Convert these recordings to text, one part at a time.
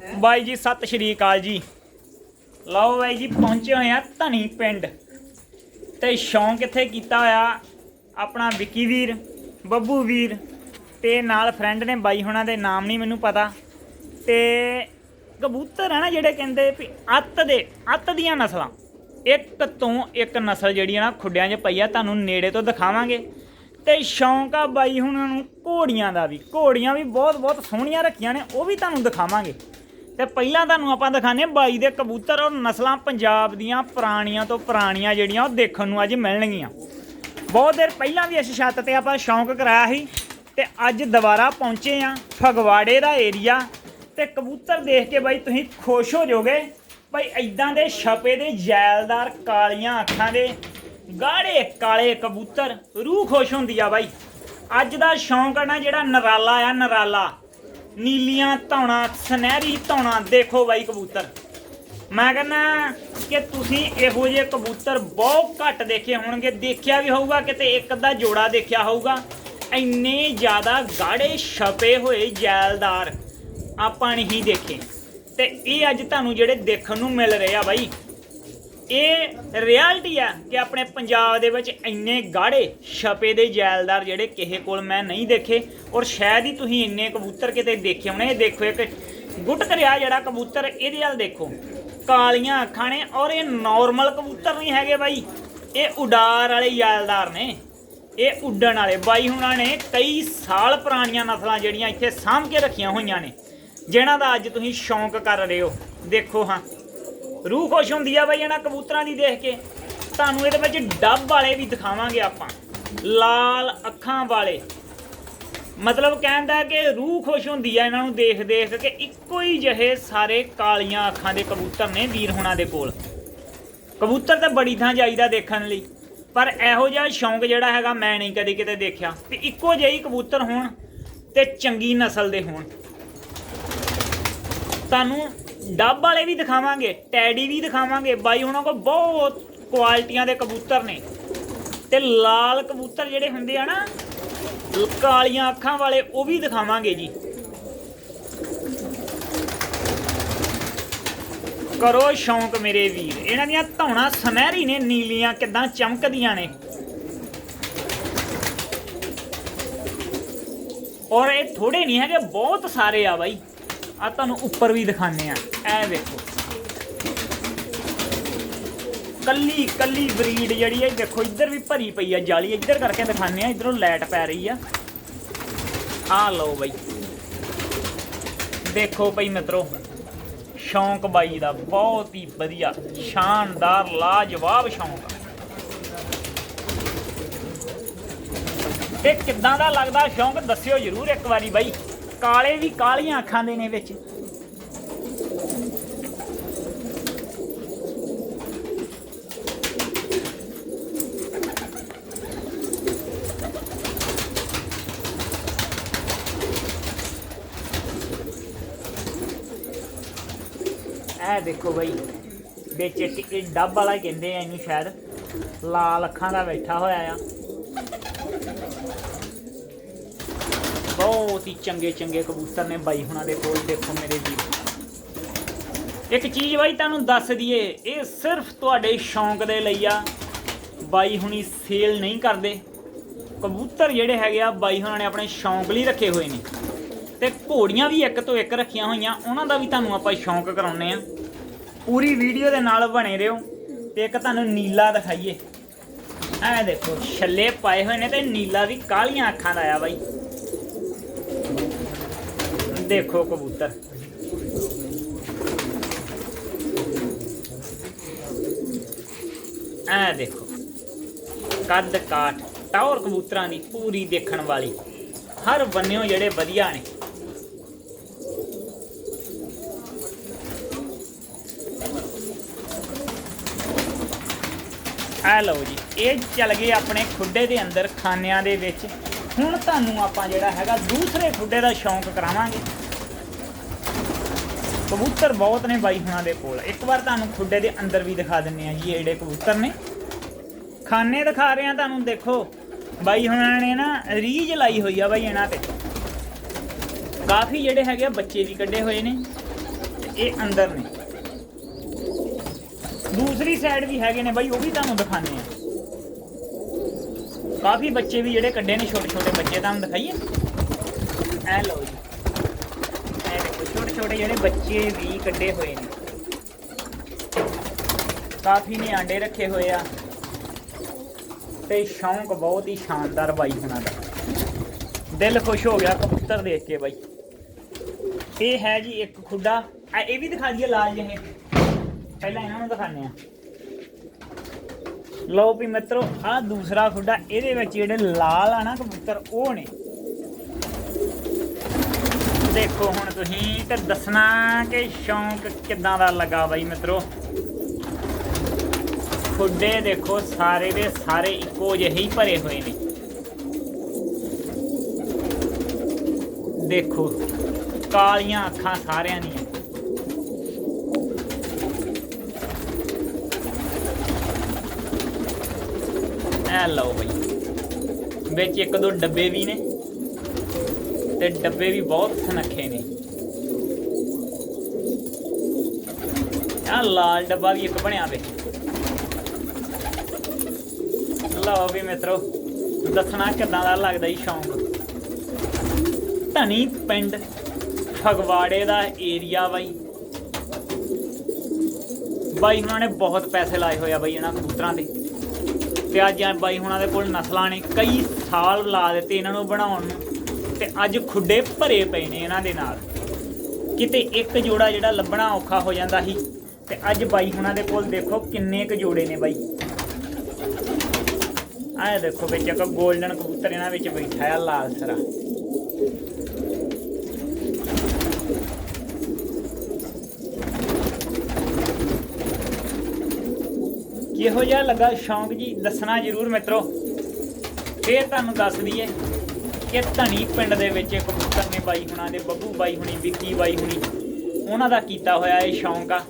ਬਾਈ ਜੀ, ਸਤਿ ਸ਼੍ਰੀ ਅਕਾਲ ਜੀ। ਲਓ ਬਾਈ ਜੀ, ਪਹੁੰਚੇ ਹੋਏ ਆ ਧਨੀ ਪਿੰਡ। ਤੇ ਸ਼ੌਂਕ ਇੱਥੇ ਕੀਤਾ ਹੋਇਆ ਆਪਣਾ ਵਿੱਕੀ ਵੀਰ, ਬੱਬੂ ਵੀਰ ਤੇ ਨਾਲ ਫਰੈਂਡ ਨੇ ਬਾਈ ਹੁਣਾਂ ਦੇ ਨਾਮ ਨਹੀਂ ਮੈਨੂੰ ਪਤਾ। ਤੇ ਕਬੂਤਰ ਹੈ ਨਾ ਜਿਹੜੇ ਕਹਿੰਦੇ ਵੀ ਅੱਤ ਦੇ, ਅੱਤ ਦੀਆਂ ਨਸਲਾਂ। ਇੱਕ ਤੋਂ ਇੱਕ ਨਸਲ ਜਿਹੜੀ ਆ ਨਾ ਖੁੱਡਿਆਂ 'ਚ ਪਈ ਆ, ਤੁਹਾਨੂੰ ਨੇੜੇ ਤੋਂ ਦਿਖਾਵਾਂਗੇ। ਤੇ ਸ਼ੌਂਕ ਆ ਬਾਈ ਹੁਣਾਂ ਨੂੰ ਘੋੜੀਆਂ ਦਾ ਵੀ। ਘੋੜੀਆਂ ਵੀ ਬਹੁਤ ਬਹੁਤ ਸੋਹਣੀਆਂ ਰੱਖੀਆਂ ਨੇ, ਉਹ ਵੀ ਤੁਹਾਨੂੰ ਦਿਖਾਵਾਂਗੇ। ਤੇ ਪਹਿਲਾਂ ਤੁਹਾਨੂੰ ਆਪਾਂ ਦਿਖਾਣੇ ਬਾਈ ਦੇ ਕਬੂਤਰ ਔਰ ਨਸਲਾਂ ਪੰਜਾਬ ਦੀਆਂ ਪੁਰਾਣੀਆਂ ਤੋਂ ਪੁਰਾਣੀਆਂ ਜਿਹੜੀਆਂ ਉਹ ਦੇਖਣ ਨੂੰ ਅੱਜ ਮਿਲਣਗੀਆਂ। ਬਹੁਤ ਦੇਰ ਪਹਿਲਾਂ ਵੀ ਇਸ ਛੱਤ ਤੇ ਆਪਾਂ ਸ਼ੌਂਕ ਕਰਾਇਆ ਸੀ ਤੇ ਅੱਜ ਦੁਬਾਰਾ ਪਹੁੰਚੇ ਆ ਫਗਵਾੜੇ ਦਾ ਏਰੀਆ ਤੇ ਕਬੂਤਰ ਦੇਖ ਕੇ ਬਾਈ ਤੁਸੀਂ ਖੁਸ਼ ਹੋ ਜਾਓਗੇ। ਬਾਈ ਐਦਾਂ ਦੇ ਛਪੇ ਦੇ ਜੈਲਦਾਰ ਕਾਲੀਆਂ ਅੱਖਾਂ ਦੇ ਗਾੜੇ ਕਾਲੇ ਕਬੂਤਰ ਰੂਹ ਖੁਸ਼ ਹੁੰਦੀ ਆ ਬਾਈ। ਅੱਜ ਦਾ ਸ਼ੌਂਕ ਆ ਨਾ ਜਿਹੜਾ ਨਰਾਲਾ ਆ, ਨਰਾਲਾ। ਨੀਲੀਆਂ ਧੌਣਾ, ਸੁਨਹਿਰੀ ਧੌਣਾ ਦੇਖੋ ਬਾਈ ਕਬੂਤਰ। ਮੈਂ ਕਹਿੰਦਾ ਕਿ ਤੁਸੀਂ ਇਹੋ ਜਿਹੇ ਕਬੂਤਰ ਬਹੁਤ ਘੱਟ ਦੇਖੇ ਹੋਣਗੇ। ਦੇਖਿਆ ਵੀ ਹੋਊਗਾ, ਕਿਤੇ ਇੱਕ ਅੱਧਾ ਜੋੜਾ ਦੇਖਿਆ ਹੋਊਗਾ। ਇੰਨੇ ਜ਼ਿਆਦਾ ਗਾੜੇ ਛਪੇ ਹੋਏ ਜੈਲਦਾਰ ਆਪਾਂ ਨਹੀਂ ਦੇਖੇ। ਤੇ ਇਹ ਅੱਜ ਤੁਹਾਨੂੰ ਜਿਹੜੇ ਦੇਖਣ ਨੂੰ ਮਿਲ ਰਹੇ ਆ ਬਾਈ। ਇਹ ਰਿਐਲਿਟੀ ਆ ਕਿ ਆਪਣੇ ਪੰਜਾਬ ਦੇ ਵਿੱਚ ਇੰਨੇ ਗਾੜੇ ਛਪੇ ਦੇ ਜੈਲਦਾਰ ਜਿਹੜੇ ਕਿਸੇ ਕੋਲ ਮੈਂ ਨਹੀਂ ਦੇਖੇ ਔਰ ਸ਼ਾਇਦ ਹੀ ਤੁਸੀਂ ਇੰਨੇ ਕਬੂਤਰ ਕਿਤੇ ਦੇਖੇ ਹੋਣੇ। ਇਹ ਦੇਖੋ ਇੱਕ ਗੁੱਟ ਕਰਿਆ ਜਿਹੜਾ ਕਬੂਤਰ, ਇਹਦੇ ਵੱਲ ਦੇਖੋ। ਕਾਲੀਆਂ ਅੱਖਾਂ ਨੇ ਔਰ ਇਹ ਨਾਰਮਲ ਕਬੂਤਰ ਨਹੀਂ ਹੈਗੇ ਬਾਈ। ਇਹ ਉਡਾਰ ਵਾਲੇ ਜੈਲਦਾਰ ਨੇ। ਇਹ ਉੱਡਣ ਵਾਲੇ ਬਾਈ ਹੁਣਾਂ ਨੇ ਕਈ ਸਾਲ ਪੁਰਾਣੀਆਂ ਨਸਲਾਂ ਜਿਹੜੀਆਂ ਇੱਥੇ ਸਾਂਭ ਕੇ ਰੱਖੀਆਂ ਹੋਈਆਂ ਨੇ, ਜਿਨ੍ਹਾਂ ਦਾ ਅੱਜ ਤੁਸੀਂ ਸ਼ੌਂਕ ਕਰ ਰਹੇ ਹੋ। ਦੇਖੋ ਹਾਂ। ਰੂਹ ਖੁਸ਼ ਹੁੰਦੀ ਆ ਬਈ ਇਹਨਾਂ ਕਬੂਤਰਾਂ ਦੀ ਦੇਖ ਕੇ। ਤੁਹਾਨੂੰ ਇਹਦੇ ਵਿੱਚ ਡੱਬ ਵਾਲੇ ਵੀ ਦਿਖਾਵਾਂਗੇ ਆਪਾਂ। ਲਾਲ ਅੱਖਾਂ ਵਾਲੇ। ਮਤਲਬ ਕਹਿੰਦਾ ਕਿ ਰੂਹ ਖੁਸ਼ ਹੁੰਦੀ ਆ ਇਹਨਾਂ ਨੂੰ ਦੇਖ ਦੇਖ ਕੇ। ਇੱਕੋ ਹੀ ਜਿਹੇ ਸਾਰੇ ਕਾਲੀਆਂ ਅੱਖਾਂ ਦੇ ਕਬੂਤਰ ਨੇ ਵੀਰ ਹੁਣਾਂ ਦੇ ਕੋਲ। ਕਬੂਤਰ ਤਾਂ ਬੜੀ ਥਾਂ ਜਾਈਦਾ ਦੇਖਣ ਲਈ। ਪਰ ਇਹੋ ਜਿਹਾ ਸ਼ੌਂਕ ਜਿਹੜਾ ਹੈਗਾ ਮੈਂ ਨਹੀਂ ਕਦੇ ਕਿਤੇ ਦੇਖਿਆ। ਵੀ ਇੱਕੋ ਜਿਹੇ ਕਬੂਤਰ ਹੋਣ ਤੇ ਚੰਗੀ ਨਸਲ ਦੇ ਹੋਣ। ਤੁਹਾਨੂੰ ਡੱਬ ਵਾਲੇ ਵੀ ਦਿਖਾਵਾਂਗੇ, ਟੈਡੀ ਵੀ ਦਿਖਾਵਾਂਗੇ। ਬਾਈ ਉਹਨਾਂ ਕੋਲ ਬਹੁਤ ਕੁਆਲਿਟੀਆਂ ਦੇ ਕਬੂਤਰ ਨੇ। ਤੇ ਲਾਲ ਕਬੂਤਰ ਜਿਹੜੇ ਹੁੰਦੇ ਆ ਨਾ, ਕਾਲੀਆਂ ਅੱਖਾਂ ਵਾਲੇ, ਉਹ ਵੀ ਦਿਖਾਵਾਂਗੇ ਜੀ। ਕਰੋ ਸ਼ੌਂਕ ਮੇਰੇ ਵੀਰ। ਇਹਨਾਂ ਦੀਆਂ ਧੌਣਾ ਸੁਨਹਿਰੀ ਨੇ, ਨੀਲੀਆਂ ਕਿਦਾਂ ਚਮਕਦੀਆਂ ਨੇ। ਔਰ ਇਹ ਥੋੜੇ ਨਹੀਂ ਹੈਗੇ, ਬਹੁਤ ਸਾਰੇ ਆ ਬਾਈ। ਆ ਤੁਹਾਨੂੰ ਉੱਪਰ ਵੀ ਦਿਖਾਣੇ ਆ। ਇਹ ਵੇਖੋ ਕੱਲੀ ਕੱਲੀ ਬਰੀਡ ਜਿਹੜੀ ਹੈ ਦੇਖੋ, ਇੱਧਰ ਵੀ ਭਰੀ ਪਈ ਆ ਜਾਲੀ। ਇੱਧਰ ਕਰਕੇ ਦਿਖਾਣੇ ਆ, ਇਧਰੋਂ ਲਾਈਟ ਪੈ ਰਹੀ ਆ। ਆ ਲਓ ਬਾਈ। ਦੇਖੋ ਭਾਈ ਮਿੱਤਰੋ, ਸ਼ੌਂਕ ਬਾਈ ਦਾ, ਬਹੁਤ ਹੀ ਵਧੀਆ, ਸ਼ਾਨਦਾਰ, ਲਾਜਵਾਬ ਸ਼ੌਂਕ ਆ। ਤੇ ਕਿੱਦਾਂ ਦਾ ਲੱਗਦਾ? ਸ਼ੌਂਕ ਦੱਸਿਓ ਜਰੂਰ ਇੱਕ ਵਾਰੀ ਬਾਈ। ਕਾਲੇ ਵੀ ਕਾਲੀਆਂ ਅੱਖਾਂ ਦੇ ਨੇ ਵਿੱਚ। ਇਹ ਦੇਖੋ ਬਾਈ, ਵਿੱਚ ਟਿੱਕੇ ਡੱਬ ਵਾਲਾ ਕਹਿੰਦੇ ਆ ਇਹਨੂੰ ਸ਼ਾਇਦ। ਲਾਲ ਅੱਖਾਂ ਦਾ ਬੈਠਾ ਹੋਇਆ ਆ। ਬਹੁਤ ਹੀ ਚੰਗੇ ਚੰਗੇ ਕਬੂਤਰ ਨੇ ਬਾਈ ਹੁਣਾਂ ਦੇ ਕੋਲ। ਦੇਖੋ ਮੇਰੇ ਵੀਰ। ਇੱਕ ਚੀਜ਼ ਬਾਈ ਤੁਹਾਨੂੰ ਦੱਸ ਦਈਏ, ਇਹ ਸਿਰਫ ਤੁਹਾਡੇ ਸ਼ੌਂਕ ਦੇ ਲਈ ਆ। ਬਾਈ ਹੁਣੀ ਸੇਲ ਨਹੀਂ ਕਰਦੇ। ਕਬੂਤਰ ਜਿਹੜੇ ਹੈਗੇ ਆ, ਬਾਈ ਹੁਣਾਂ ਨੇ ਆਪਣੇ ਸ਼ੌਂਕ ਲਈ ਰੱਖੇ ਹੋਏ ਨੇ। ਤੇ ਘੋੜੀਆਂ ਵੀ ਇੱਕ ਤੋਂ ਇੱਕ ਰੱਖੀਆਂ ਹੋਈਆਂ, ਉਹਨਾਂ ਦਾ ਵੀ ਤੁਹਾਨੂੰ ਆਪਾਂ ਸ਼ੌਂਕ ਕਰਾਉਨੇ ਆ। ਪੂਰੀ ਵੀਡੀਓ ਦੇ ਨਾਲ ਬਣੇ ਰਹੋ ਤੇ ਇੱਕ ਤੁਹਾਨੂੰ ਨੀਲਾ ਦਿਖਾਈਏ। ਐ ਦੇਖੋ, ਛੱਲੇ ਪਾਏ ਹੋਏ ਨੇ ਤੇ ਨੀਲਾ ਵੀ ਕਾਲੀਆਂ ਅੱਖਾਂ ਦਾ ਆ ਬਾਈ। ਦੇਖੋ ਕਬੂਤਰ। ਐ ਦੇਖੋ। ਕੱਦ ਕਾਠ ਟੌਰ ਕਬੂਤਰਾਂ ਦੀ ਪੂਰੀ ਦੇਖਣ ਵਾਲੀ। ਹਰ ਬੰਨਿਓ ਜਿਹੜੇ ਵਧੀਆ ਨੇ। ਆ ਲਓ ਜੀ, ਇਹ ਚੱਲ ਗਏ ਆਪਣੇ ਖੁੱਡੇ ਦੇ ਅੰਦਰ, ਖਾਨਿਆਂ ਦੇ ਵਿੱਚ। ਹੁਣ ਤੁਹਾਨੂੰ ਆਪਾਂ ਜਿਹੜਾ ਹੈਗਾ ਦੂਸਰੇ ਖੁੱਡੇ ਦਾ ਸ਼ੌਂਕ ਕਰਾਵਾਂਗੇ। ਕਬੂਤਰ ਬਹੁਤ ਨੇ ਬਾਈ ਹੁਣਾਂ ਦੇ ਕੋਲ। ਇੱਕ ਵਾਰ ਤੁਹਾਨੂੰ ਖੁੱਡੇ ਦੇ ਅੰਦਰ ਵੀ ਦਿਖਾ ਦਿੰਨੇ ਆ ਜੀ, ਇਹ ਜਿਹੜੇ ਕਬੂਤਰ ਨੇ। ਖਾਨੇ ਦਿਖਾ ਰਹੇ ਆ ਤੁਹਾਨੂੰ, ਦੇਖੋ। ਬਾਈ ਹੁਣਾਂ ਨੇ ਨਾ ਰੀਜ ਲਾਈ ਹੋਈ ਆ ਬਾਈ ਇਹਨਾਂ ਤੇ। ਕਾਫੀ ਜਿਹੜੇ ਹੈਗੇ ਆ, ਬੱਚੇ ਵੀ ਕੱਢੇ ਹੋਏ ਨੇ ਇਹ ਅੰਦਰ ਨੇ। ਦੂਸਰੀ ਸਾਈਡ ਵੀ ਹੈਗੇ ਨੇ ਬਾਈ, ਉਹ ਵੀ ਤੁਹਾਨੂੰ ਦਿਖਾਣੇ ਆ। ਕਾਫੀ ਬੱਚੇ ਵੀ ਜਿਹੜੇ ਕੱਢੇ ਨੇ ਛੋਟੇ ਛੋਟੇ ਬੱਚੇ, ਤੁਹਾਨੂੰ ਦਿਖਾਈਏ। ਐ ਲਓ ਜੀ। ਛੋਟੇ ਛੋਟੇ ਜਿਹੜੇ ਬੱਚੇ ਵੀ ਕੱਢੇ ਹੋਏ ਨੇ। ਕਾਫੀ ਨੇ ਆਂਡੇ ਰੱਖੇ ਹੋਏ ਆ। ਤੇ ਸ਼ੌਂਕ ਬਹੁਤ ਹੀ ਸ਼ਾਨਦਾਰ ਬਾਈ ਹੁਣਾਂ ਦਾ। ਦਿਲ ਖੁਸ਼ ਹੋ ਗਿਆ ਕਬੂਤਰ ਦੇਖ ਕੇ ਬਾਈ। ਇਹ ਹੈ ਜੀ ਇੱਕ ਖੁੱਡਾ। ਇਹ ਵੀ ਦਿਖਾ ਦਈਏ ਲਾਲ ਜਿਹੇ। ਪਹਿਲਾਂ ਇਹਨਾਂ ਨੂੰ ਦਿਖਾਣੇ ਆ ਲਓ ਵੀ ਮਿੱਤਰੋ ਆ ਦੂਸਰਾ ਖੁੱਡਾ, ਇਹਦੇ ਵਿੱਚ ਜਿਹੜੇ ਲਾਲ ਆ ਨਾ ਕਬੂਤਰ, ਉਹ ਨੇ। ਦੇਖੋ ਹੁਣ ਤੁਸੀਂ ਤੇ ਦੱਸਣਾ ਕਿ ਸ਼ੌਂਕ ਕਿੱਦਾਂ ਦਾ ਲੱਗਾ ਬਾਈ ਮਿੱਤਰੋ। ਖੁੱਡੇ ਦੇਖੋ ਸਾਰੇ ਦੇ ਸਾਰੇ ਇੱਕੋ ਜਿਹੇ ਹੀ ਭਰੇ ਹੋਏ ਨੇ। ਦੇਖੋ, ਕਾਲੀਆਂ ਅੱਖਾਂ ਸਾਰਿਆਂ ਦੀਆਂ। ਐ ਲਓ ਬਈ। ਵਿੱਚ ਇੱਕ ਦੋ ਡੱਬੇ ਵੀ ਨੇ। ਤੇ ਡੱਬੇ ਵੀ ਬਹੁਤ ਸਨੱਖੇ ਨੇ। ਆ ਲਾਲ ਡੱਬਾ ਵੀ ਇੱਕ ਬਣਿਆ ਵੇ। ਲਓ ਵੀ ਮਿੱਤਰੋ, ਦੱਸਣਾ ਕਿੱਦਾਂ ਦਾ ਲੱਗਦਾ ਜੀ ਸ਼ੌਂਕ। ਧਨੀ ਪਿੰਡ ਫਗਵਾੜੇ ਦਾ ਏਰੀਆ ਬਾਈ। ਬਾਈ ਹੁਣਾਂ ਨੇ ਬਹੁਤ ਪੈਸੇ ਲਾਏ ਹੋਏ ਆ ਬਾਈ ਇਹਨਾਂ ਕਬੂਤਰਾਂ ਦੇ। ਤੇ ਅੱਜ ਬਾਈ ਹੁਣਾਂ ਦੇ ਕੋਲ ਨਸਲਾਂ ਨੇ ਕਈ ਸਾਲ ਲਾ ਦਿੱਤੇ ਇਹਨਾਂ ਨੂੰ ਬਣਾਉਣ ਨੂੰ। ਤੇ ਅੱਜ ਖੁੱਡੇ ਭਰੇ ਪਏ ਨੇ ਇਹਨਾਂ ਦੇ ਨਾਲ। ਕਿਤੇ ਇੱਕ ਜੋੜਾ ਜਿਹੜਾ ਲੱਭਣਾ ਔਖਾ ਹੋ ਜਾਂਦਾ ਸੀ, ਤੇ ਅੱਜ ਬਾਈ ਹੁਣਾਂ ਦੇ ਕੋਲ ਦੇਖੋ ਕਿੰਨੇ ਕੁ ਜੋੜੇ ਨੇ ਬਾਈ। ਆਹ ਦੇਖੋ ਵਿੱਚ ਇੱਕ 골ਡਨ ਕਬੂਤਰ ਇਹਨਾਂ ਵਿੱਚ ਬੈਠਾ ਆ, ਲਾਲ ਸਰਾ। ਕਿਹੋ ਜਿਹਾ ਲੱਗਾ ਸ਼ੌਂਕ ਜੀ? ਦੱਸਣਾ ਜਰੂਰ ਮਿੱਤਰੋ। ਫੇਰ ਤੁਹਾਨੂੰ ਦੱਸ ਦਈਏ। ਕਿ ਧਣੀ ਪਿੰਡ ਦੇ ਵਿੱਚ ਇੱਕ ਕਬੂਤਰ ਨੇ ਬਾਈ ਹੁਣਾਂ ਦੇ ਬੱਬੂ ਬਾਈ ਹੁਣੀ ਵਿੱਕੀ ਬਾਈ ਹੁਣੀ। ਉਹਨਾਂ ਦਾ ਕੀਤਾ ਹੋਇਆ ਇਹ ਸ਼ੌਂਕ ਆ।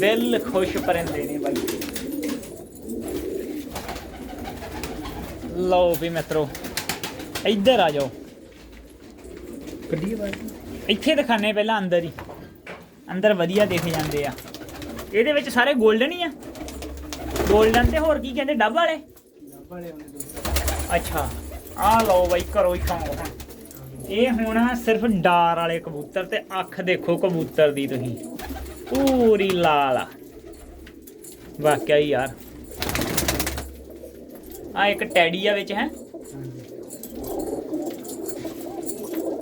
ਦਿਲ ਖੁਸ਼ ਪਰਿੰਦੇ ਨੇ ਬਾਈ। ਲਓ ਵੀ ਮਿੱਤਰੋ ਇੱਧਰ ਆ ਜਾਓ। ਕੱਢੀਏ ਬਾਈ। ਇੱਥੇ ਦਿਖਾਣੇ ਪਹਿਲਾਂ ਅੰਦਰ ਹੀ। ਅੰਦਰ ਵਧੀਆ ਦਿਖ ਜਾਂਦੇ ਆ। ਇਹਦੇ ਵਿੱਚ ਸਾਰੇ 골ਡਨ ਹੀ ਆ। 골ਡਨ ਤੇ ਹੋਰ ਕੀ ਕਹਿੰਦੇ ਡੱਬ ਵਾਲੇ? ਅੱਛਾ। ਆ ਲਓ ਬਾਈ ਕਰੋ ਸ਼ੌਂਕ ਹੁਣ। ਇਹ ਹੁਣ ਸਿਰਫ ਡਾਰ ਵਾਲੇ ਕਬੂਤਰ ਤੇ ਅੱਖ ਦੇਖੋ ਕਬੂਤਰ ਦੀ ਤੁਸੀਂ। ਪੂਰੀ ਲਾਲ ਆ। ਵਾਕਿਆ ਹੀ ਯਾਰ। ਆ ਇੱਕ ਟੈਡੀ ਆ ਵਿੱਚ, ਹੈ?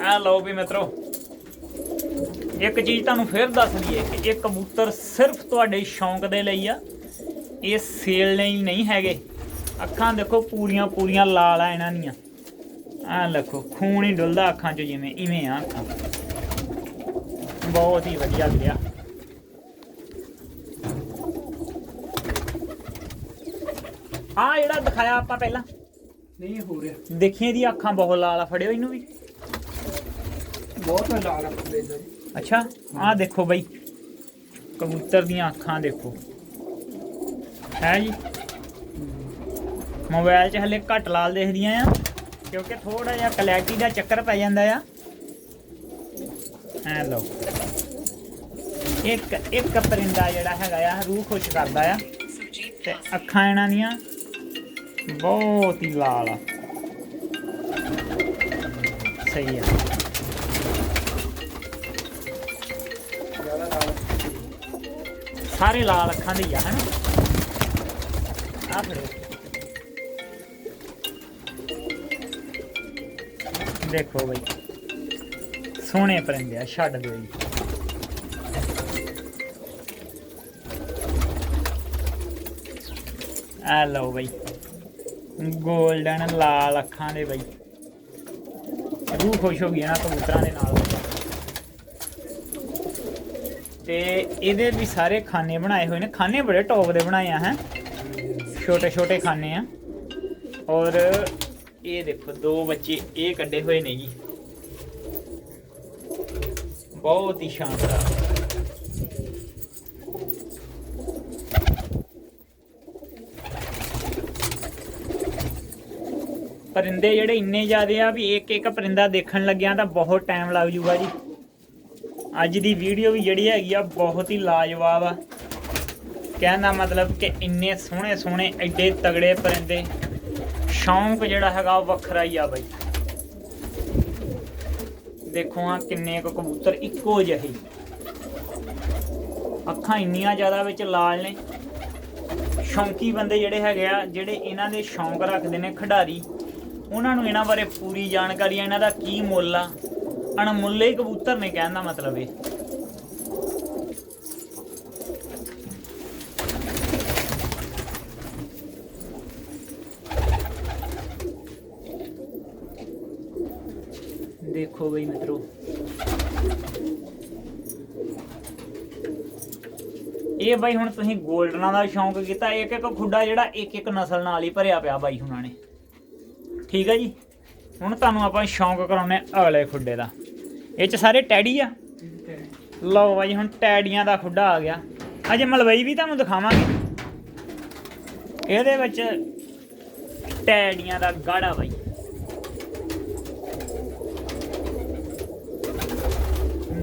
ਆ ਲਓ ਵੀ ਮਿੱਤਰੋ। ਇੱਕ ਚੀਜ਼ ਤੁਹਾਨੂੰ ਫਿਰ ਦੱਸ ਦਈਏ ਕਿ ਇਹ ਕਬੂਤਰ ਸਿਰਫ ਤੁਹਾਡੇ ਸ਼ੌਂਕ ਦੇ ਲਈ ਆ। ਇਹ ਸੇਲ ਲਈ ਨਹੀਂ ਹੈਗੇ। ਅੱਖਾਂ ਦੇਖੋ ਪੂਰੀਆਂ ਪੂਰੀਆਂ ਲਾਲ ਆ ਇਹਨਾਂ ਦੀਆਂ। ਆ ਦੇਖੋ ਖੂਨ ਹੀ ਡੁੱਲਦਾ ਅੱਖਾਂ 'ਚ ਜਿਵੇਂ ਇਵੇਂ ਆ ਅੱਖਾਂ। ਬਹੁਤ ਹੀ ਵਧੀਆ ਲਿਆ ਆ ਜਿਹੜਾ ਦਿਖਾਇਆ ਆਪਾਂ ਪਹਿਲਾਂ। ਨਹੀਂ ਹੋ ਰਿਹਾ। ਦੇਖੀਏ ਦੀ ਅੱਖਾਂ ਬਹੁਤ ਲਾਲ ਆ ਫੜਿਓ ਇਹਨੂੰ ਵੀ। ਬਹੁਤ ਲਾਲ ਜੀ। ਅੱਛਾ ਆਹ ਦੇਖੋ ਬਈ। ਕਬੂਤਰ ਦੀਆਂ ਅੱਖਾਂ ਦੇਖੋ। ਹੈ ਜੀ। ਮੋਬਾਈਲ 'ਚ ਹਲੇ ਘੱਟ ਲਾਲ ਦੇਖਦੀਆਂ ਆ, ਕਿਉਂਕਿ ਥੋੜਾ ਜਿਹਾ ਕਲੈਰਿਟੀ ਦਾ ਚੱਕਰ ਪੈ ਜਾਂਦਾ ਆ। ਐ ਲਓ। ਇੱਕ ਇੱਕ ਪਰਿੰਦਾ ਜਿਹੜਾ ਹੈਗਾ ਆ, ਰੂਹ ਖੁਸ਼ ਕਰਦਾ ਆ। ਤੇ ਅੱਖਾਂ ਇਹਨਾਂ ਦੀਆਂ ਬਹੁਤ ਹੀ ਲਾਲ ਆ। ਸਹੀ ਆ। ਸਾਰੇ ਲਾਲ ਅੱਖਾਂ ਦੇ ਹੀ ਆ, ਹਨਾ? ਆ ਫਿਰ ਦੇਖੋ ਬਈ। ਸੋਹਣੇ ਪਰਿੰਦੇ ਆ, ਛੱਡ ਦਿਓ ਜੀ। ਆ ਲਓ ਬਈ। ਗੋਲਡਨ ਲਾਲ ਅੱਖਾਂ ਦੇ ਬਈ। ਰੂਹ ਖੁਸ਼ ਹੋ ਗਈ ਨਾ ਕਬੂਤਰਾਂ ਦੇ ਨਾਲ। ਤੇ ਇਹਦੇ ਵੀ ਸਾਰੇ ਖਾਨੇ ਬਣਾਏ ਹੋਏ ਨੇ। ਖਾਨੇ ਬੜੇ ਟੌਪ ਦੇ ਬਣਾਏ ਆ, ਹੈ। ਛੋਟੇ ਛੋਟੇ ਖਾਨੇ ਆ। ਔਰ ਇਹ ਦੇਖੋ, ਦੋ ਬੱਚੇ ਇਹ ਕੱਢੇ ਹੋਏ ਨੇ ਜੀ। ਬਹੁਤ ਹੀ ਸ਼ਾਨਦਾਰ। ਪਰਿੰਦੇ ਜਿਹੜੇ ਇੰਨੇ ਜ਼ਿਆਦੇ ਆ ਵੀ ਇੱਕ ਇੱਕ ਪਰਿੰਦਾ ਦੇਖਣ ਲੱਗਿਆ ਤਾਂ ਬਹੁਤ ਟਾਈਮ ਲੱਗ ਜੂਗਾ ਜੀ। ਅੱਜ ਦੀ ਵੀਡੀਓ ਵੀ ਜਿਹੜੀ ਹੈਗੀ ਆ ਬਹੁਤ ਹੀ ਲਾਜਵਾਬ ਆ। ਕਹਿਣ ਦਾ ਮਤਲਬ ਕਿ ਇੰਨੇ ਸੋਹਣੇ ਸੋਹਣੇ ਐਡੇ ਤਗੜੇ ਪਰਿੰਦੇ ਸ਼ੌਂਕ ਜਿਹੜਾ ਹੈਗਾ ਉਹ ਵੱਖਰਾ ਹੀ ਆ ਬਾਈ। ਦੇਖੋ ਆ ਕਿੰਨੇ ਕੁ ਕਬੂਤਰ ਇੱਕੋ ਜਿਹੇ। ਅੱਖਾਂ ਇੰਨੀਆਂ ਜ਼ਿਆਦਾ ਵਿੱਚ ਲਾਲ ਨੇ। ਸ਼ੌਂਕੀ ਬੰਦੇ ਜਿਹੜੇ ਹੈਗੇ ਆ, ਜਿਹੜੇ ਇਹਨਾਂ ਦੇ ਸ਼ੌਂਕ ਰੱਖਦੇ ਨੇ ਖਿਡਾਰੀ, ਉਹਨਾਂ ਨੂੰ ਇਹਨਾਂ ਬਾਰੇ ਪੂਰੀ ਜਾਣਕਾਰੀ ਆ, ਇਹਨਾਂ ਦਾ ਕੀ ਮੁੱਲ ਆ। ਅਣਮੁੱਲੇ ਕਬੂਤਰ ਨੇ, ਕਹਿਣ ਦਾ ਮਤਲਬ ਇਹ। ਦੇਖੋ ਬਈ ਮਿੱਤਰੋ। ਇਹ ਬਾਈ ਹੁਣ ਤੁਸੀਂ 골ਡਨਾਂ ਦਾ ਸ਼ੌਂਕ ਕੀਤਾ, ਇੱਕ ਇੱਕ ਖੁੱਡਾ ਜਿਹੜਾ ਇੱਕ ਇੱਕ ਨਸਲ ਨਾਲ ਹੀ ਭਰਿਆ ਪਿਆ ਬਾਈ ਹੁਣਾਂ ਨੇ। ਠੀਕ ਹੈ ਜੀ? ਹੁਣ ਤੁਹਾਨੂੰ ਆਪਾਂ ਸ਼ੌਂਕ ਕਰਾਉਨੇ ਅਗਲੇ ਖੁੱਡੇ ਦਾ। ਇਹ ਚ ਸਾਰੇ ਟੈਡੀ ਆ? ਲਓ ਬਾਈ ਹੁਣ ਟੈਡੀਆਂ ਦਾ ਖੁੱਡਾ ਆ ਗਿਆ। ਅਜੇ ਮਲਵਈ ਵੀ ਤੁਹਾਨੂੰ ਦਿਖਾਵਾਂਗੇ। ਇਹਦੇ ਵਿੱਚ ਟੈਡੀਆਂ ਦਾ ਗਾੜਾ ਬਾਈ।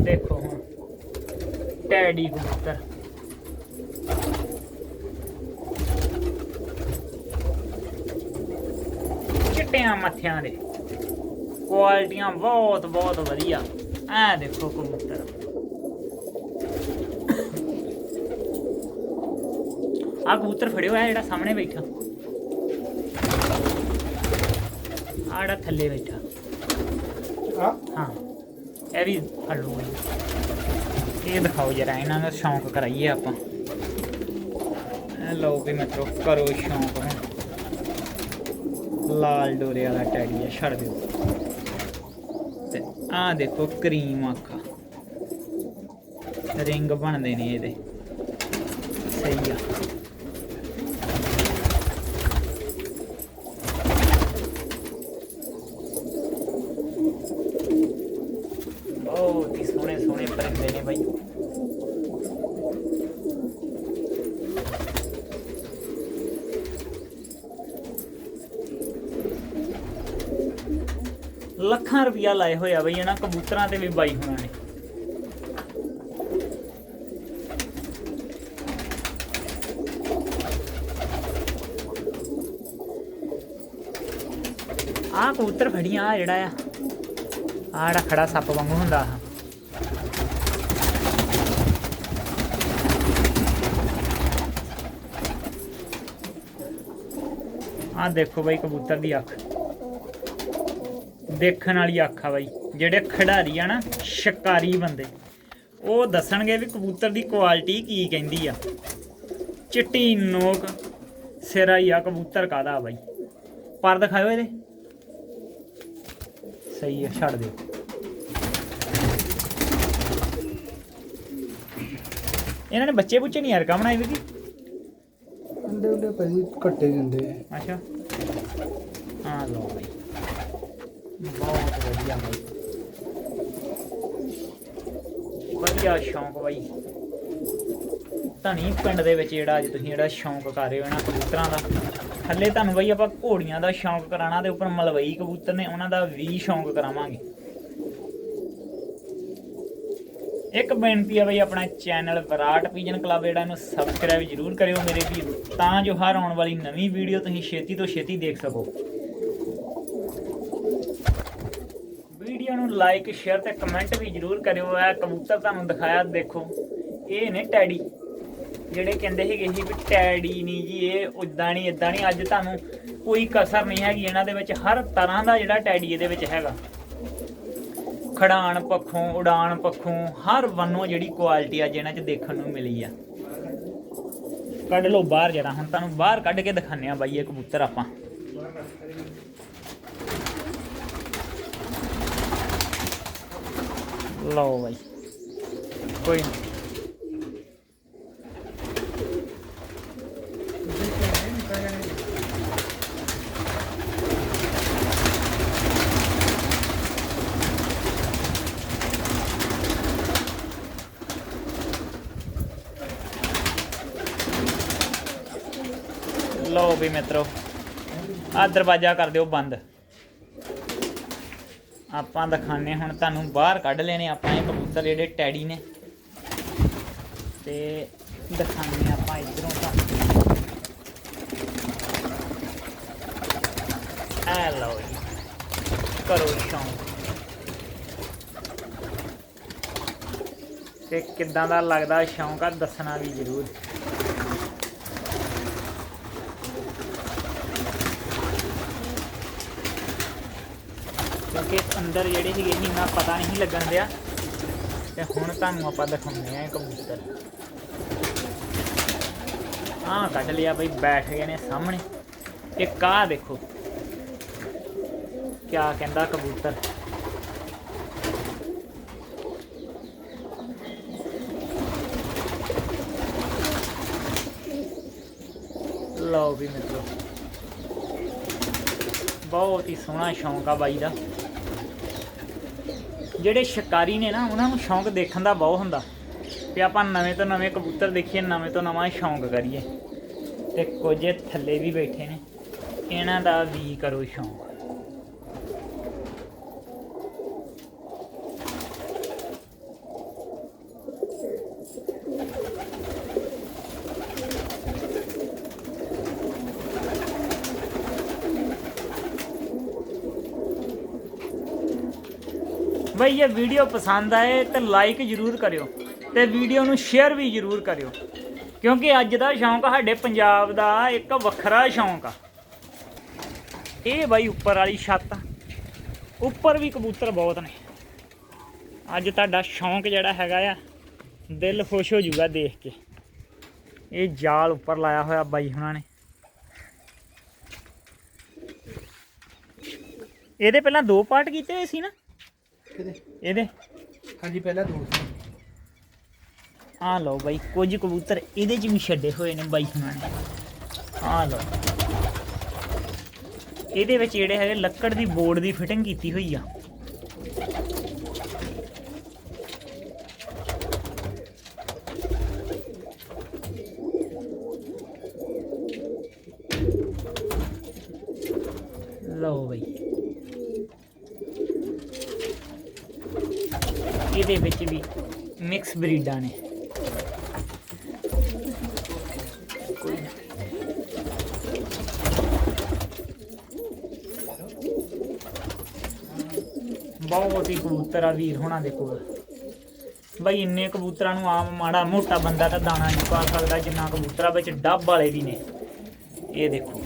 ਦੇਖੋ ਹੁਣ। ਟੈਡੀ ਕਬੂਤਰ ਚਿੱਟਿਆਂ ਮੱਥਿਆਂ ਦੇ। ਕੁਆਲਿਟੀਆਂ ਬਹੁਤ ਬਹੁਤ ਵਧੀਆ। ਐ ਦੇਖੋ ਕਬੂਤਰ ਆ ਕਬੂਤਰ ਫੜਿਓ ਆ ਜਿਹੜਾ ਸਾਹਮਣੇ ਬੈਠਾ। ਆਹ ਜਿਹੜਾ ਥੱਲੇ ਬੈਠਾ। ਵੀ ਫੜ ਇਹ ਦਿਖਾਓ ਜਰਾ, ਇਹਨਾਂ ਦਾ ਸ਼ੌਂਕ ਕਰਾਈਏ ਆਪਾਂ। ਲਓ ਵੀ ਮਿੱਤਰੋ, ਕਰੋ ਸ਼ੌਂਕ ਹੁਣ। ਲਾਲ ਡੋਰੇ ਵਾਲਾ ਟੈਡੀ ਛੱਡ ਦਿਓ। ਤੇ ਆ ਦੇਖੋ, ਕਰੀਮ ਅੱਖਾਂ। ਰਿੰਗ ਬਣਦੇ ਨੇ ਇਹਦੇ। ਸਹੀ ਆ ਬਹੁਤ ਹੀ ਸੋਹਣੇ ਸੋਹਣੇ ਪਰਿੰਦੇ ਨੇ ਬਾਈ ਲੱਖਾਂ ਲਾਏ ਹੋਇਆ ਬਈ, ਇਹਨਾਂ ਕਬੂਤਰਾਂ ਤੇ ਵੀ ਬਾਈ ਹੋਣਾ ਨੇ। ਆਹ ਕਬੂਤਰ ਫੜੀਆਂ ਆ ਜਿਹੜਾ ਆ, ਆਹ ਜਿਹੜਾ ਖੜਾ ਸੱਪ ਵਾਂਗੂ ਹੁੰਦਾ ਆ। ਆਹ ਦੇਖੋ ਬਈ ਕਬੂਤਰ ਦੀ ਅੱਖ। ਦੇਖਣ ਵਾਲੀ ਅੱਖ ਆ ਬਾਈ। ਜਿਹੜੇ ਖਿਡਾਰੀ ਆ ਨਾ ਸ਼ਿਕਾਰੀ ਬੰਦੇ। ਉਹ ਦੱਸਣਗੇ ਵੀ ਕਬੂਤਰ ਦੀ ਕੁਆਲਿਟੀ ਕੀ ਕਹਿੰਦੀ ਆ। ਚਿੱਟੀ ਨੋਕ ਸਿਰਾ ਹੀ ਆ ਕਬੂਤਰ ਕਾਦਾ ਬਾਈ। ਪਰ ਦਿਖਾਇਓ ਇਹਦੇ। ਸਹੀ ਹੈ ਛੱਡ ਦਿਓ। ਇਹਨਾਂ ਨੇ ਬੱਚੇ ਬੁੱਚੇ ਨਹੀਂ ਯਾਰ ਕਾ ਬਣਾਏ ਵੀ ਕੀ ਅੰਡੇ ਉੱਡੇ ਭਾਜੀ ਦਿੰਦੇ ਆ। ਅੱਛਾ। ਹਾਂ ਲੋ ਬਾਈ। ਬਹੁਤ ਵਧੀਆ ਬਾਈ ਵਧੀਆ ਸ਼ੌਂਕ ਬਾਈ। ਧਨੀ ਪਿੰਡ ਦੇ ਵਿੱਚ ਜਿਹੜਾ ਅੱਜ ਤੁਸੀਂ ਜਿਹੜਾ ਸ਼ੌਂਕ ਕਰ ਰਹੇ ਹੋ ਇਹਨਾਂ ਕਬੂਤਰਾਂ ਦਾ ਥੱਲੇ ਤੁਹਾਨੂੰ ਬਾਈ ਆਪਾਂ ਘੋੜੀਆਂ ਦਾ ਸ਼ੌਂਕ ਕਰਾਣਾ ਤੇ ਉੱਪਰ ਮਲਵਈ ਕਬੂਤਰ ਨੇ, ਉਹਨਾਂ ਦਾ ਵੀ ਸ਼ੌਂਕ ਕਰਾਵਾਂਗੇ। ਇੱਕ ਬੇਨਤੀ ਹੈ ਬਈ ਆਪਣਾ ਚੈਨਲ ਵਿਰਾਟ ਪੀਜਨ ਕਲੱਬ ਜਿਹੜਾ ਇਹਨੂੰ ਸਬਸਕ੍ਰਾਈਬ ਜਰੂਰ ਕਰਿਓ ਮੇਰੇ ਵੀਰ, ਤਾਂ ਜੋ ਹਰ ਆਉਣ ਵਾਲੀ ਨਵੀਂ ਵੀਡੀਓ ਤੁਸੀਂ ਛੇਤੀ ਤੋਂ ਛੇਤੀ ਦੇਖ ਸਕੋ ਵੀਡੀਓ ਨੂੰ ਲਾਈਕ ਸ਼ੇਅਰ ਤੇ ਕਮੈਂਟ ਵੀ ਜਰੂਰ ਕਰਿਓ। ਇਹ ਕਬੂਤਰ ਤੁਹਾਨੂੰ ਦਿਖਾਇਆ, ਦੇਖੋ। ਇਹ ਨੇ ਟੈਡੀ। ਜਿਹੜੇ ਕਹਿੰਦੇ ਸੀਗੇ ਸੀ ਵੀ ਟੈਡੀ ਨਹੀਂ ਜੀ, ਇਹ ਉਦਾਂ ਨਹੀਂ ਇਦਾਂ ਨਹੀਂ। ਅੱਜ ਤੁਹਾਨੂੰ ਕੋਈ ਕਸਰ ਨਹੀਂ ਹੈਗੀ ਇਹਨਾਂ ਦੇ ਵਿੱਚ। ਹਰ ਤਰ੍ਹਾਂ ਦਾ ਜਿਹੜਾ ਟੈਡੀ ਇਹਦੇ ਵਿੱਚ ਹੈਗਾ। ਖੜਾਣ ਪੱਖੋਂ, ਉਡਾਣ ਪੱਖੋਂ, ਹਰ ਵੰਨੋਂ ਜਿਹੜੀ ਕੁਆਲਿਟੀ ਆ ਜਿਹਨਾਂ 'ਚ ਦੇਖਣ ਨੂੰ ਮਿਲੀ ਆ। ਕੱਢ ਲਓ ਬਾਹਰ ਜਿਹੜਾ ਹੁਣ ਤੁਹਾਨੂੰ ਬਾਹਰ ਕੱਢ ਕੇ ਦਿਖਾਉਂਦੇ ਆ ਬਾਈ, ਇਹ ਕਬੂਤਰ ਆਪਾਂ। ਲਓ ਬਾਈ ਕੋਈ ਨਹੀਂ ਲਓ ਵੀ ਮਿੱਤਰੋ ਆ ਦਰਵਾਜ਼ਾ ਕਰ ਦਿਓ ਬੰਦ ਆਪਾਂ ਦਿਖਾਣੇ ਹੁਣ ਤੁਹਾਨੂੰ ਬਾਹਰ ਕੱਢ ਲੈਣੇ ਆਪਾਂ ਇਹ ਕਬੂਤਰ ਜਿਹੜੇ ਟੈਡੀ ਨੇ। ਤੇ ਦਿਖਾਣੇ ਆਪਾਂ ਇਧਰੋਂ ਤਾਂ। ਆ ਲਓ ਜੀ ਕਰੋ ਸ਼ੌਂਕ। ਤੇ ਕਿੱਦਾਂ ਦਾ ਲੱਗਦਾ ਸ਼ੌਂਕ ਆ, ਦੱਸਣਾ ਵੀ ਜ਼ਰੂਰ ਕਿਉਂਕਿ ਅੰਦਰ ਜਿਹੜੇ ਸੀਗੇ ਸੀ ਨਾ ਪਤਾ ਨਹੀਂ ਲੱਗਣ ਦਿਆ। ਤੇ ਹੁਣ ਤੁਹਾਨੂੰ ਆਪਾਂ ਦਿਖਾਉਂਦੇ ਆ ਇਹ ਕਬੂਤਰ। ਆਹ ਕੱਢ ਲਿਆ ਬਈ, ਬੈਠ ਗਏ ਨੇ ਸਾਹਮਣੇ। ਇੱਕ ਆਹ ਦੇਖੋ। ਕਿਆ ਕਹਿੰਦਾ ਕਬੂਤਰ। ਲਓ ਵੀ ਮਿੱਤਰੋ। ਬਹੁਤ ਹੀ ਸੋਹਣਾ ਸ਼ੌਂਕ ਆ ਬਾਈ ਦਾ। ਜਿਹੜੇ ਸ਼ਿਕਾਰੀ ਨੇ ਨਾ, ਉਹਨਾਂ ਨੂੰ ਸ਼ੌਂਕ ਦੇਖਣ ਦਾ ਬਹੁਤ ਹੁੰਦਾ। ਵੀ ਆਪਾਂ ਨਵੇਂ ਤੋਂ ਨਵੇਂ ਕਬੂਤਰ ਦੇਖੀਏ, ਨਵੇਂ ਤੋਂ ਨਵਾਂ ਸ਼ੌਂਕ ਕਰੀਏ। ਤੇ ਕੁਝ ਥੱਲੇ ਵੀ ਬੈਠੇ ਨੇ। ਇਹਨਾਂ ਦਾ ਵੀ ਕਰੋ ਸ਼ੌਂਕ। ਬਈ ਇਹ ਵੀਡੀਓ ਪਸੰਦ ਆਏ ਤੇ ਲਾਈਕ ਜਰੂਰ ਕਰਿਓ ਤੇ ਵੀਡੀਓ ਨੂੰ ਸ਼ੇਅਰ ਵੀ ਜਰੂਰ ਕਰਿਓ। ਕਿਉਂਕਿ ਅੱਜ ਦਾ ਸ਼ੌਂਕ ਸਾਡੇ ਪੰਜਾਬ ਦਾ ਇੱਕ ਵੱਖਰਾ ਸ਼ੌਂਕ ਆ। ਇਹ ਬਾਈ ਉੱਪਰ ਵਾਲੀ ਛੱਤ ਉੱਪਰ ਵੀ ਕਬੂਤਰ ਬਹੁਤ ਨੇ। ਅੱਜ ਤੁਹਾਡਾ ਸ਼ੌਂਕ ਜਿਹੜਾ ਹੈਗਾ ਆ, ਦਿਲ ਖੁਸ਼ ਹੋ ਜਾਊਗਾ ਦੇਖ ਕੇ। ਇਹ ਜਾਲ ਉੱਪਰ ਲਾਇਆ ਹੋਇਆ ਬਾਈ ਹੁਣਾਂ ਨੇ। ਇਹਦੇ ਪਹਿਲਾਂ ਦੋ ਪਾਰਟ ਕੀਤੇ ਹੋਏ ਸੀ ਨਾ? ਇਹਦੇ? ਹਾਂਜੀ ਪਹਿਲਾਂ ਦੋ ਆ ਲਓ ਬਾਈ ਕੁਝ ਕਬੂਤਰ ਇਹਦੇ ਚ ਵੀ ਛੱਡੇ ਹੋਏ ਨੇ ਬਾਈ ਹੁਣਾਂ ਨੇ। ਆ ਲਓ। ਇਹਦੇ ਵਿੱਚ ਜਿਹੜੇ ਹੈਗੇ ਲੱਕੜ ਦੀ ਬੋਰਡ ਦੀ ਫਿਟਿੰਗ ਕੀਤੀ ਹੋਈ ਆ ਲਓ ਬਾਈ ਇਹਦੇ ਵਿੱਚ ਵੀ ਮਿਕਸ ਬਰੀਡਾਂ ਬਹੁਤ ਹੀ ਕਬੂਤਰ ਆ ਵੀਰ ਹੋਣਾ ਦੇ ਕੋਲ। ਬਈ ਇੰਨੇ ਕਬੂਤਰਾਂ ਨੂੰ ਆਮ ਮਾੜਾ ਮੋਟਾ ਬੰਦਾ ਤਾਂ ਦਾਣਾ ਨਹੀਂ ਪਾ ਸਕਦਾ, ਜਿੰਨਾ ਕਬੂਤਰਾਂ ਵਿੱਚ ਡੱਬ ਵਾਲੇ ਵੀ ਨੇ। ਇਹ ਦੇਖੋ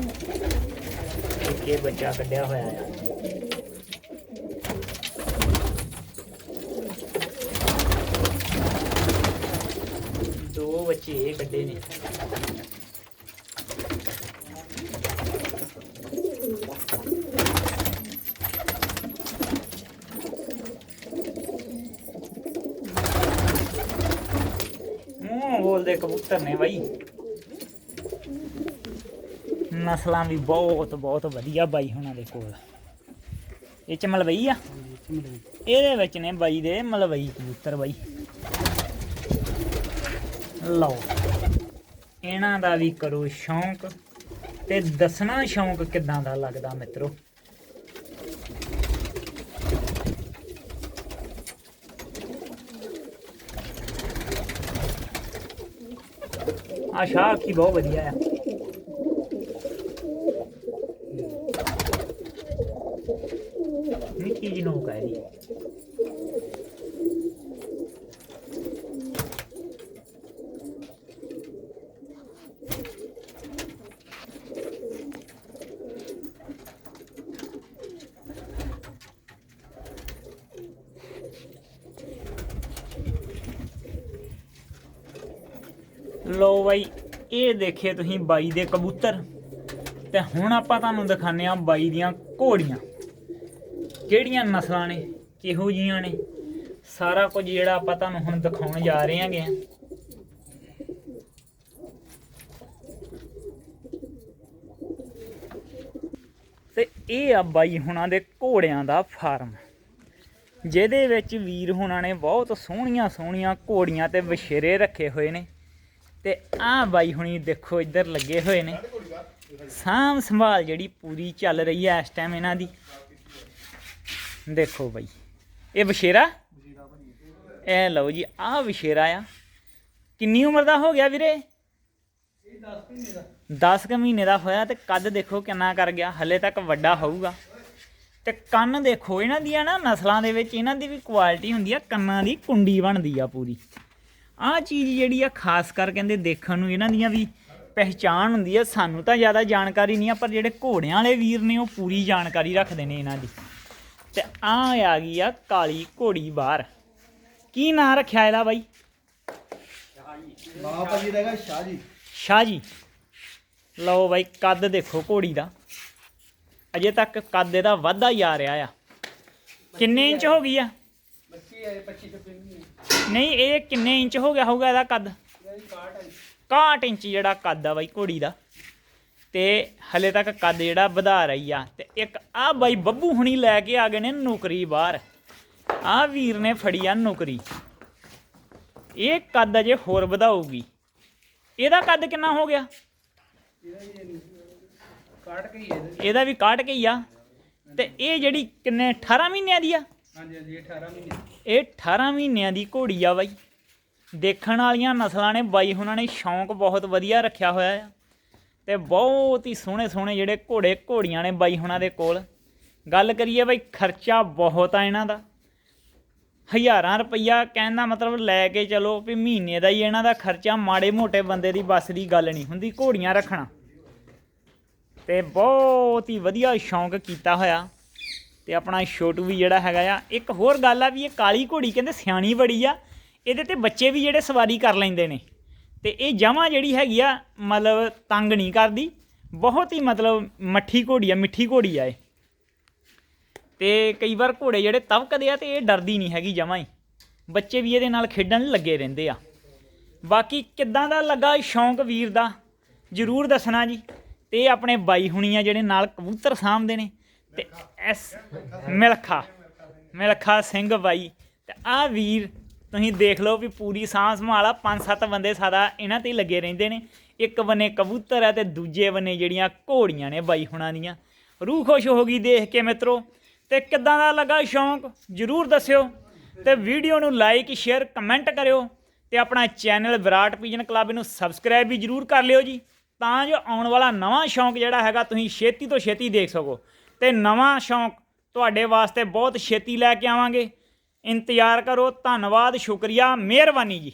ਇੱਕ ਇਹ ਬੱਚਾ ਕੱਢਿਆ ਹੋਇਆ ਆ। ਦੋ ਬੱਚੇ ਇਹ ਕੱਢੇ ਨੇ। ਮੂੰਹ ਬੋਲਦੇ ਕਬੂਤਰ ਨੇ ਬਾਈ। ਨਸਲਾਂ ਵੀ ਬਹੁਤ ਬਹੁਤ ਵਧੀਆ ਬਾਈ ਹੁਣਾਂ ਦੇ ਕੋਲ। ਇਹ ਚ ਮਲਵਈ ਆ? ਇਹਦੇ ਵਿੱਚ ਨੇ ਬਾਈ ਦੇ ਮਲਵਈ ਕਬੂਤਰ ਬਾਈ। ਲਓ। ਇਹਨਾਂ ਦਾ ਵੀ ਕਰੋ ਸ਼ੌਂਕ ਤੇ ਦੱਸਣਾ ਸ਼ੌਂਕ ਕਿਦਾਂ ਦਾ ਲੱਗਦਾ ਮਿੱਤਰੋ? ਆ ਸ਼ਾਹ ਕੀ ਬਹੁਤ ਵਧੀਆ ਆ ਨਿੱਕੀ ਜਿਹੀ ਨੋਕ ਆ ਇਹਦੀ ਲੋ ਬਾਈ, ਇਹ ਦੇਖੇ ਤੁਸੀਂ ਬਾਈ ਦੇ ਕਬੂਤਰ। ਤੇ ਹੁਣ ਆਪਾਂ ਤੁਹਾਨੂੰ ਦਿਖਾਣੇ ਆ ਬਾਈ ਦੀਆਂ ਘੋੜੀਆਂ। ਕਿਹੜੀਆਂ ਨਸਲਾਂ ਨੇ, ਕਿਹੋ ਜੀਆਂ ਨੇ? ਸਾਰਾ ਕੁਝ ਜਿਹੜਾ ਆਪਾਂ ਤੁਹਾਨੂੰ ਹੁਣ ਦਿਖਾਉਣ ਜਾ ਰਹੇ ਹਾਂਗੇ ਤੇ ਇਹ ਆ ਬਾਈ ਹੁਣਾਂ ਦੇ ਘੋੜਿਆਂ ਦਾ ਫਾਰਮ। ਜਿਹਦੇ ਵਿੱਚ ਵੀਰ ਹੁਣਾਂ ਨੇ ਬਹੁਤ ਸੋਹਣੀਆਂ ਸੋਹਣੀਆਂ ਘੋੜੀਆਂ ਤੇ ਵਛੇਰੇ ਰੱਖੇ ਹੋਏ ਨੇ। ਤੇ ਆਹ ਬਾਈ ਹੁਣੀ ਦੇਖੋ ਇੱਧਰ ਲੱਗੇ ਹੋਏ ਨੇ। ਸਾਂਭ ਸੰਭਾਲ ਜਿਹੜੀ ਪੂਰੀ ਚੱਲ ਰਹੀ ਹੈ ਇਸ ਟਾਈਮ ਇਹਨਾਂ ਦੀ। ਦੇਖੋ ਬਾਈ, ਇਹ ਬਸ਼ੇਰਾ ਇਹ ਲਓ ਜੀ, ਆਹ ਵਿਸ਼ੇਰਾ ਆ। ਕਿੰਨੀ ਉਮਰ ਦਾ ਹੋ ਗਿਆ ਵੀਰੇ? 10 ਕੁ ਮਹੀਨੇ ਦਾ ਹੋਇਆ ਤੇ ਕੱਦ ਦੇਖੋ ਕਿੰਨਾ ਕਰ ਗਿਆ, ਹਲੇ ਤੱਕ ਵੱਡਾ ਹੋਊਗਾ। ਤੇ ਕੰਨ ਦੇਖੋ, ਇਹਨਾਂ ਦੀਆਂ ਨਾ ਨਸਲਾਂ ਦੇ ਵਿੱਚ ਇਹਨਾਂ ਦੀ ਵੀ ਕੁਆਲਿਟੀ ਹੁੰਦੀ ਆ, ਕੰਨਾਂ ਦੀ ਕੁੰਡੀ ਬਣਦੀ ਆ ਪੂਰੀ। ਆਹ ਚੀਜ਼ ਜਿਹੜੀ ਆ ਖਾਸ ਕਰ ਕਹਿੰਦੇ ਦੇਖਣ ਨੂੰ ਇਹਨਾਂ ਦੀਆਂ ਵੀ ਪਹਿਚਾਣ ਹੁੰਦੀ ਆ ਸਾਨੂੰ ਤਾਂ ਜ਼ਿਆਦਾ ਜਾਣਕਾਰੀ ਨਹੀਂ ਆ ਪਰ ਜਿਹੜੇ ਘੋੜਿਆਂ ਵਾਲੇ ਵੀਰ ਨੇ ਉਹ ਪੂਰੀ ਜਾਣਕਾਰੀ ਰੱਖਦੇ ਨੇ ਇਹਨਾਂ ਦੀ। ਤੇ ਆ ਆ ਗਈ ਆ ਕਾਲੀ ਘੋੜੀ ਬਾਹਰ। ਕੀ ਨਾਂ ਰੱਖਿਆ ਇਹਦਾ ਬਾਈ? ਮਾਂ ਭਾਜੀ ਦਾ ਹੈਗਾ ਸ਼ਾਹ ਜੀ। ਸ਼ਾਹ ਜੀ। ਲਓ ਬਾਈ ਕੱਦ ਦੇਖੋ ਘੋੜੀ ਦਾ। ਅਜੇ ਤੱਕ ਕੱਦ ਇਹਦਾ ਵੱਧਦਾ ਹੀ ਆ ਰਿਹਾ ਆ। ਕਿੰਨੇ ਇੰਚ ਹੋ ਗਈ ਆ? ਬੱਚੀ ਹੈ 25 ਤੋਂ ਨਹੀਂ, ਇਹ ਕਿੰਨੇ ਇੰਚ ਹੋ ਗਿਆ ਹੋਊਗਾ ਇਹਦਾ ਕੱਦ? 61 ਇੰਚ। ਜਿਹੜਾ ਕੱਦ ਆ ਬਾਈ ਘੋੜੀ ਦਾ। ਤੇ ਹਲੇ ਤੱਕ ਕੱਦ ਜਿਹੜਾ ਵਧਾ ਰਹੀ ਆ। ਤੇ ਇੱਕ ਆ ਬਾਈ ਬੱਬੂ ਹੁਣੀ ਲੈ ਕੇ ਆ ਗਏ ਨੇ ਨੌਕਰੀ ਬਾਹਰ। ਆ ਵੀਰ ਨੇ ਫੜੀ ਆ ਨੌਕਰੀ। ਇਹ ਕੱਦ ਅਜੇ ਹੋਰ ਵਧਾਊਗੀ। ਇਹਦਾ ਕੱਦ ਕਿੰਨਾ ਹੋ ਗਿਆ? ਇਹਦਾ ਵੀ ਕਾਟ ਕੇ ਹੀ ਆ। ਤੇ ਇਹ ਜਿਹੜੀ ਕਿੰਨੇ 18 ਮਹੀਨਿਆਂ ਦੀ ਆ? ਹਾਂਜੀ ਹਾਂਜੀ 18 ਮਹੀਨੇ ਇਹ 18 ਮਹੀਨਿਆਂ ਦੀ ਘੋੜੀ ਆ ਬਾਈ। ਦੇਖਣ ਵਾਲੀਆਂ ਨਸਲਾਂ ਨੇ ਬਾਈ, ਉਹਨਾਂ ਨੇ ਸ਼ੌਂਕ ਬਹੁਤ ਵਧੀਆ ਰੱਖਿਆ ਹੋਇਆ ਆ। ਤੇ ਬਹੁਤ ਹੀ ਸੋਹਣੇ ਸੋਹਣੇ ਜਿਹੜੇ ਘੋੜੇ ਘੋੜੀਆਂ ਨੇ ਬਾਈ ਹੁਣਾਂ ਦੇ ਕੋਲ। ਗੱਲ ਕਰੀਏ ਬਾਈ, ਖਰਚਾ ਬਹੁਤ ਆ ਇਹਨਾਂ ਦਾ। ਹਜ਼ਾਰਾਂ ਰੁਪਈਆ ਕਹਿਣ ਦਾ ਮਤਲਬ ਲੈ ਕੇ ਚਲੋ ਵੀ ਮਹੀਨੇ ਦਾ ਹੀ ਇਹਨਾਂ ਦਾ ਖਰਚਾ, ਮਾੜੇ ਮੋਟੇ ਬੰਦੇ ਦੀ ਬੱਸ ਦੀ ਗੱਲ ਨਹੀਂ ਹੁੰਦੀ, ਘੋੜੀਆਂ ਰੱਖਣਾ। ਤੇ ਬਹੁਤ ਹੀ ਵਧੀਆ ਸ਼ੌਂਕ ਕੀਤਾ ਹੋਇਆ। ਤੇ ਆਪਣਾ ਛੋਟੂ ਵੀ ਜਿਹੜਾ ਹੈਗਾ ਆ, ਇੱਕ ਹੋਰ ਗੱਲ ਆ ਵੀ ਇਹ ਕਾਲੀ ਘੋੜੀ ਕਹਿੰਦੇ ਸਿਆਣੀ ਬੜੀ ਆ, ਇਹਦੇ ਤੇ ਬੱਚੇ ਵੀ ਜਿਹੜੇ ਸਵਾਰੀ ਕਰ ਲੈਂਦੇ ਨੇ। ਤੇ ਇਹ ਜਮਾ ਜਿਹੜੀ ਹੈਗੀ ਆ, ਮਤਲਬ ਤੰਗ ਨਹੀਂ ਕਰਦੀ, ਬਹੁਤ ਹੀ ਮਤਲਬ ਮੱਠੀ ਘੋੜੀ ਆ, ਮਿੱਠੀ ਘੋੜੀ ਆ ਇਹ। ਤੇ ਕਈ ਵਾਰ ਘੋੜੇ ਜਿਹੜੇ ਤਵਕਦੇ ਆ ਤੇ ਇਹ ਡਰਦੀ ਨਹੀਂ ਹੈਗੀ ਜਮਾ ਹੀ। ਬੱਚੇ ਵੀ ਇਹਦੇ ਨਾਲ ਖੇਡਣ ਲੱਗੇ ਰਹਿੰਦੇ ਆ। ਬਾਕੀ ਕਿੱਦਾਂ ਦਾ ਲੱਗਾ ਸ਼ੌਂਕ ਵੀਰ ਦਾ? ਜਰੂਰ ਦੱਸਣਾ ਜੀ। ਤੇ ਆਪਣੇ ਬਾਈ ਹੁਣੀ ਆ ਜਿਹੜੇ ਨਾਲ ਕਬੂਤਰ ਸਾਂਭਦੇ ਨੇ। ਤੇ ਐਸ ਮਿਲਖਾ ਮਿਲਖਾ ਸਿੰਘ ਬਾਈ। ਤੇ ਆ ਵੀਰ, ਤੁਸੀਂ ਦੇਖ ਲਓ ਵੀ ਪੂਰੀ ਸਾਂਭ ਸੰਭਾਲ ਪੰਜ ਸੱਤ ਬੰਦੇ ਸਾਦਾ ਇਹਨਾਂ ਤੇ ਹੀ ਲੱਗੇ ਰਹਿੰਦੇ ਨੇ। ਇੱਕ ਬੰਨੇ ਕਬੂਤਰ ਹੈ ਤੇ ਦੂਜੇ ਬੰਨੇ ਜਿਹੜੀਆਂ ਘੋੜੀਆਂ ਨੇ ਬਾਈ ਹੁਣਾਂ ਦੀਆਂ। ਰੂਹ ਖੁਸ਼ ਹੋ ਗਈ ਦੇਖ ਕੇ ਮਿੱਤਰੋ। ਤੇ ਕਿੱਦਾਂ ਦਾ ਲੱਗਾ ਸ਼ੌਂਕ? ਜਰੂਰ ਦੱਸਿਓ। ਤੇ ਵੀਡੀਓ ਨੂੰ ਲਾਈਕ, ਸ਼ੇਅਰ, ਕਮੈਂਟ ਕਰਿਓ। ਤੇ ਆਪਣਾ ਚੈਨਲ ਵਿਰਾਟ ਪੀਜਨ ਕਲੱਬ ਨੂੰ ਸਬਸਕ੍ਰਾਈਬ ਵੀ ਜਰੂਰ ਕਰ ਲਿਓ ਜੀ। ਤਾਂ ਜੋ ਆਉਣ ਵਾਲਾ ਨਵਾਂ ਸ਼ੌਂਕ ਜਿਹੜਾ ਹੈਗਾ, ਤੁਸੀਂ ਛੇਤੀ ਤੋਂ ਛੇਤੀ ਦੇਖ ਸਕੋ। ਤੇ ਨਵਾਂ ਸ਼ੌਂਕ ਤੁਹਾਡੇ ਵਾਸਤੇ ਬਹੁਤ ਛੇਤੀ ਲੈ ਕੇ ਆਵਾਂਗੇ। ਇੰਤਜ਼ਾਰ ਕਰੋ। ਧੰਨਵਾਦ। ਸ਼ੁਕਰੀਆ। ਮਿਹਰਬਾਨੀ ਜੀ।